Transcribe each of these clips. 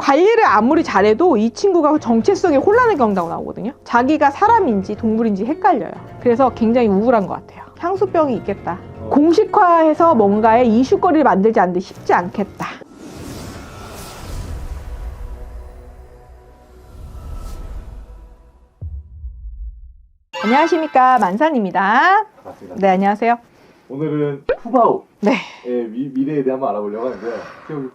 관리를 아무리 잘해도 이 친구가 정체성에 혼란을 겪는다고 나오거든요. 자기가 사람인지 동물인지 헷갈려요. 그래서 굉장히 우울한 것 같아요. 향수병이 있겠다. 공식화해서 뭔가의 이슈거리를 만들지 않는데 쉽지 않겠다. 안녕하십니까 만산입니다. 맞습니다. 네 안녕하세요. 오늘은 푸바오의 네 미, 미래에 대해 한번 알아보려고 하는데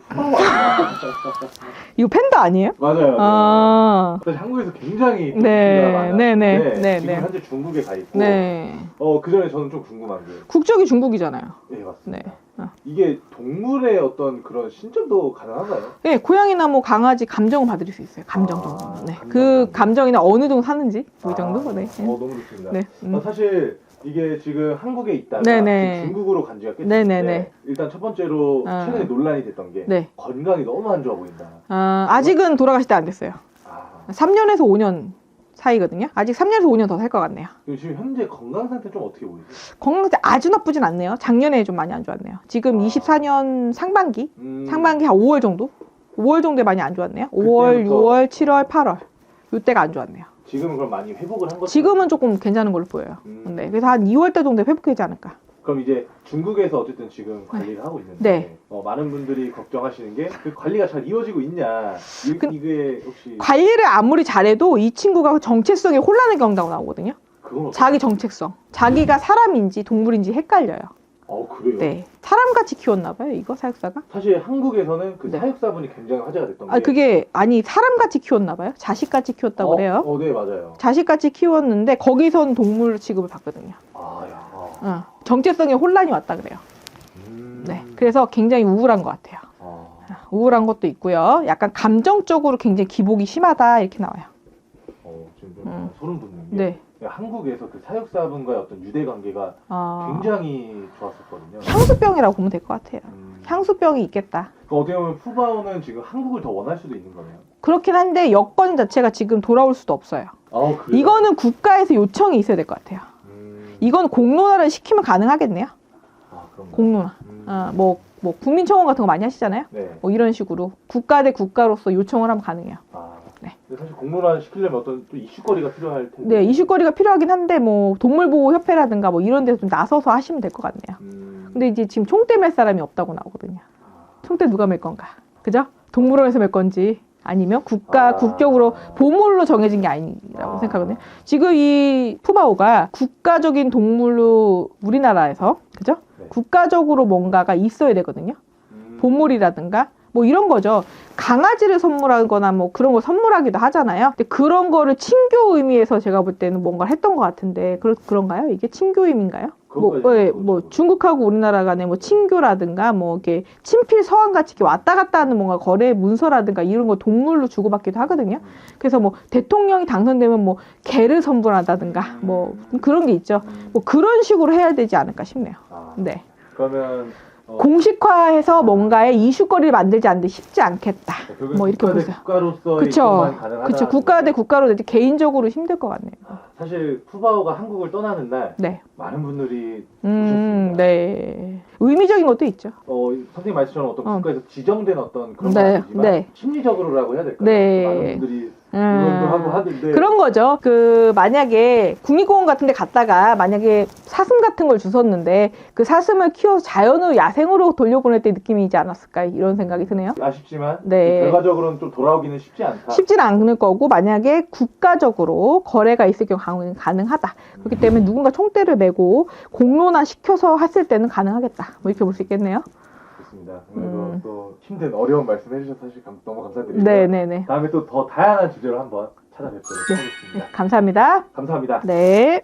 푸바오? 이거 팬더 아니에요? 맞아요. 아 사실 한국에서 굉장히 또 네, 인기가 많았는데 네, 네, 네, 지금 네. 현재 중국에 가 있고 네. 어, 그 전에 저는 좀 궁금한 게 국적이 중국이잖아요. 네, 맞습니다. 네. 어. 이게 동물의 어떤 그런 신점도 가능한가요? 네, 고양이나 뭐 강아지 감정을 받을 수 있어요. 감정 아, 정도. 네. 감정 그 정도. 감정이나 어느 정도 사는지 뭐이 정도. 아, 네. 어, 너무 좋습니다. 네. 음. 어, 사실 이게 지금 한국에 있다가 네네. 지금 중국으로 간 지가 꽤 네네네. 됐는데 일단 첫 번째로 아. 최근에 논란이 됐던 게 네. 건강이 너무 안 좋아 보인다. 아, 아직은 돌아가실 때 안 됐어요. 아, 3년에서 5년 사이거든요. 아직 3년에서 5년 더 살 것 같네요. 그럼 지금 현재 건강 상태 좀 어떻게 보이세요? 건강 상태 아주 나쁘진 않네요. 작년에 좀 많이 안 좋았네요. 지금 아. 24년 상반기, 음, 상반기 한 5월 정도? 5월 정도에 많이 안 좋았네요. 5월, 그때부터- 6월, 7월, 8월. 이때가 안 좋았네요. 지금은 그럼 많이 회복을 한 거죠? 지금은 조금 괜찮은 걸로 보여요. 음. 네, 그래서 한 2월 때 정도에 회복되지 않을까. 그럼 이제 중국에서 어쨌든 지금 관리를 하고 있는데 네. 어, 많은 분들이 걱정하시는 게 그 관리가 잘 이루어지고 있냐 이, 그- 이게 혹시 관리를 아무리 잘해도 이 친구가 정체성에 혼란을 겪는다고 나오거든요. 그건 어떻게 자기 정체성. 자기가 사람인지 동물인지 헷갈려요. 어 그래요? 네. 사람같이 키웠나 봐요, 이거 사육사가. 사실 한국에서는 그 네. 사육사분이 굉장히 화제가 됐던 게 아, 그게 아니 사람같이 키웠나 봐요. 자식같이 키웠다고 어, 그래요. 어, 네 맞아요 자식같이 키웠는데 거기선 동물 취급을 받거든요. 아 야 어. 정체성에 혼란이 왔다 그래요. 음... 네. 그래서 굉장히 우울한 것 같아요. 아, 우울한 것도 있고요. 약간 감정적으로 굉장히 기복이 심하다 이렇게 나와요. 어, 지금 좀 음. 소름 돋는 게 네. 한국에서 그 사육사분과의 어떤 유대 관계가 아, 굉장히 좋았었거든요 향수병이라고 보면 될 것 같아요. 음. 향수병이 있겠다. 그러니까 어떻게 보면 푸바오는 지금 한국을 더 원할 수도 있는 거네요 그렇긴 한데 여건 자체가 지금 돌아올 수도 없어요. 아 그래요? 이거는 국가에서 요청이 있어야 될 것 같아요. 음... 이건 공론화를 시키면 가능하겠네요. 아? 공론화. 음. 어, 뭐, 뭐 국민청원 같은 거 많이 하시잖아요. 네. 뭐 이런 식으로 국가 대 국가로서 요청을 하면 가능해요. 아, 네. 근데 사실 공론화 시키려면 어떤 또 이슈거리가 필요할 텐데. 네, 이슈거리가 필요하긴 한데 뭐 동물보호협회라든가 뭐 이런 데서 좀 나서서 하시면 될 것 같네요. 음, 근데 이제 지금 총대 맬 사람이 없다고 나오거든요. 아, 총대 누가 맬 건가? 그죠? 동물원에서 맬 건지 아니면 국가 아. 국적으로 보물로 정해진 게 아니라고 아. 생각하거든요. 지금 이 푸바오가 국가적인 동물로 우리나라에서 그죠? 네. 국가적으로 뭔가가 있어야 되거든요. 음, 보물이라든가 뭐 이런 거죠. 강아지를 선물하거나 뭐 그런 걸 선물하기도 하잖아요. 근데 그런 거를 친교 의미에서 제가 볼 때는 뭔가 했던 것 같은데 그런 그런가요? 이게 친교 의미인가요? 뭐, 예, 뭐잘 중국하고 우리나라 간에 뭐 친교라든가 뭐 이렇게 친필 서한 같이 이렇게 왔다 갔다 하는 뭔가 거래 문서라든가 이런 거 동물로 주고받기도 하거든요. 음, 그래서 뭐 대통령이 당선되면 뭐 개를 선물한다든가 뭐 그런 게 있죠. 음, 뭐 그런 식으로 해야 되지 않을까 싶네요. 아, 네. 그러면 어, 공식화해서 뭔가의 이슈거리를 만들지 않는데 쉽지 않겠다. 결국엔 뭐 이렇게 보세요. 국가로서 그쵸. 가능하다. 그쵸. 국가 대 국가로 되지 개인적으로 힘들 것 같네요. 사실 푸바오가 한국을 떠나는 날 네. 많은 분들이 음, 오셨습니다. 네. 의미적인 것도 있죠. 어, 선생님 말씀처럼 어떤 어. 국가에서 지정된 어떤 그런 네, 것이지만 네. 심리적으로라고 해야 될까요? 네. 많은 분들이 음. 하고 하는데 그런 거죠. 그 만약에 국립공원 같은 데 갔다가 만약에 사슴 같은 걸 주웠는데 그 사슴을 키워서 자연으로 야생으로 돌려보낼 때 느낌이지 않았을까 이런 생각이 드네요. 아쉽지만 네. 결과적으로는 좀 돌아오기는 쉽지 않다. 쉽지는 않을 거고 만약에 국가적으로 거래가 있을 경우 가능- 가능하다. 그렇기 때문에 누군가 총대를 메고 공론화 시켜서 했을 때는 가능하겠다. 뭐 이렇게 볼 수 있겠네요. 좋습니다. 그래서 음. 또 힘든 어려운 말씀 해주셔서 사실 감- 너무 감사드리고요. 네네네. 다음에 또 더 다양한 주제로 한번 찾아뵙도록 네. 하겠습니다. 감사합니다. 감사합니다. 네.